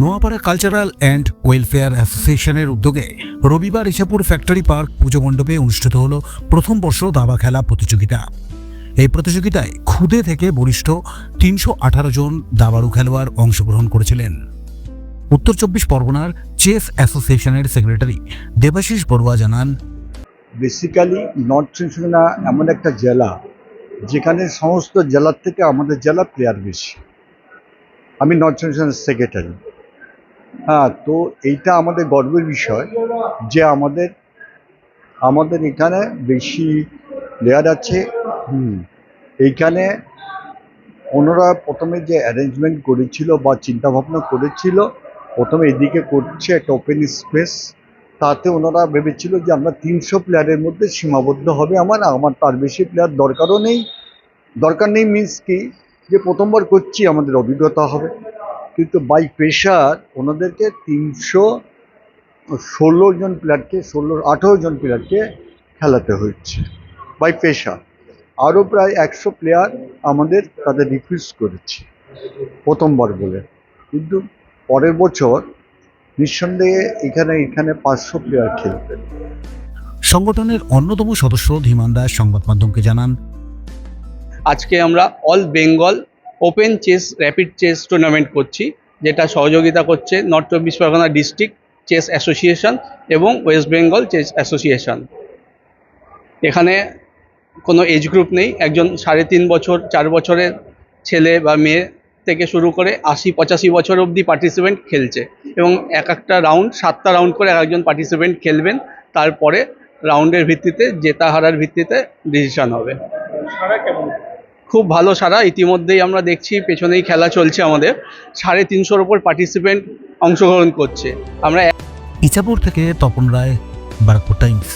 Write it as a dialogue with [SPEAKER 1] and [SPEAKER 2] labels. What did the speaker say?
[SPEAKER 1] Noapara cultural and welfare অ্যাসোসিয়েশনের উদ্যোগে রবিবার ইসাপুর ফ্যাক্টরি পার্ক পুজো মণ্ডপে অনুষ্ঠিত হল প্রথম বর্ষ দাবা খেলা প্রতিযোগিতা। এই প্রতিযোগিতায় খুদে থেকে বরিষ্ঠ তিনশো আঠারো জন দাবাড়ু খেলোয়াড় অংশগ্রহণ করেছিলেন। উত্তর চব্বিশ পরগনার চেস অ্যাসোসিয়েশনের সেক্রেটারি দেবাশিস বড়ুয়া জানান
[SPEAKER 2] বেসিক্যালি নর্থ ত্রিপুরা এমন একটা জেলা যেখানে সমস্ত জেলার থেকে আমাদের জেলা প্লেয়ার বেশি। আমি নর্থ ত্রিপুরা সেক্রেটারি হ্যাঁ তো এইটা আমাদের গর্বের বিষয় যে আমাদের আমাদের এখানে বেশি প্লেয়ার আছে। হুম। এইখানে ওনারা প্রথমে যে অ্যারেঞ্জমেন্ট করেছিল বা চিন্তাভাবনা করেছিল প্রথমে এদিকে করছে একটা ওপেন স্পেস তাতে ওনারা ভেবেছিল যে আমরা তিনশো প্লেয়ারের মধ্যে সীমাবদ্ধ হবে আমার আমার তার বেশি প্লেয়ার দরকারও নেই। দরকার নেই মিন্স কি? যে প্রথমবার করছি আমাদের অভিজ্ঞতা হবে। কিন্তু বাই প্রেশার ওনাদেরকে তিনশো ষোলো জন প্লেয়ারকে ষোলো আঠেরো জন প্লেয়ারকে খেলাতে হচ্ছে বাই প্রেশার আরও প্রায় একশো প্লেয়ার আমাদের তাদের রিকোয়েস্ট করেছে প্রথমবার বলে। কিন্তু পরের বছর নিঃসন্দেহে এখানে এখানে পাঁচশো প্লেয়ার খেলবে।
[SPEAKER 1] সংগঠনের অন্যতম সদস্য ধীমান দাস সংবাদ মাধ্যমকে জানান।
[SPEAKER 3] আজকে আমরা all Bengal open chess, rapid chess tournament করছি, যেটা সহযোগিতা করছে নর্থ চব্বিশ পরগনা ডিস্ট্রিক্ট চেস অ্যাসোসিয়েশন এবং ওয়েস্ট বেঙ্গল চেস অ্যাসোসিয়েশন এখানে কোনো এজ গ্রুপ নেই, একজন সাড়ে তিন বছর, চার বছরের ছেলে বা মেয়ে থেকে শুরু করে আশি, পঁচাশি বছর অবধি পার্টিসিপেন্ট খেলছে এবং এক একটা রাউন্ড সাতটা রাউন্ড করে এক একজন পার্টিসিপেন্ট খেলবেন, তারপরে রাউন্ডের ভিত্তিতে জেতা হারার ভিত্তিতে ডিসিশন হবে। খুব ভালো সারা। ইতিমধ্যেই আমরা দেখছি পেছনেই খেলা চলছে আমাদের। সাড়ে তিনশোর ওপর পার্টিসিপেন্ট অংশগ্রহণ করছে। আমরা
[SPEAKER 1] ইচাপুর থেকে তপন রায়, বারাকপুর টাইমস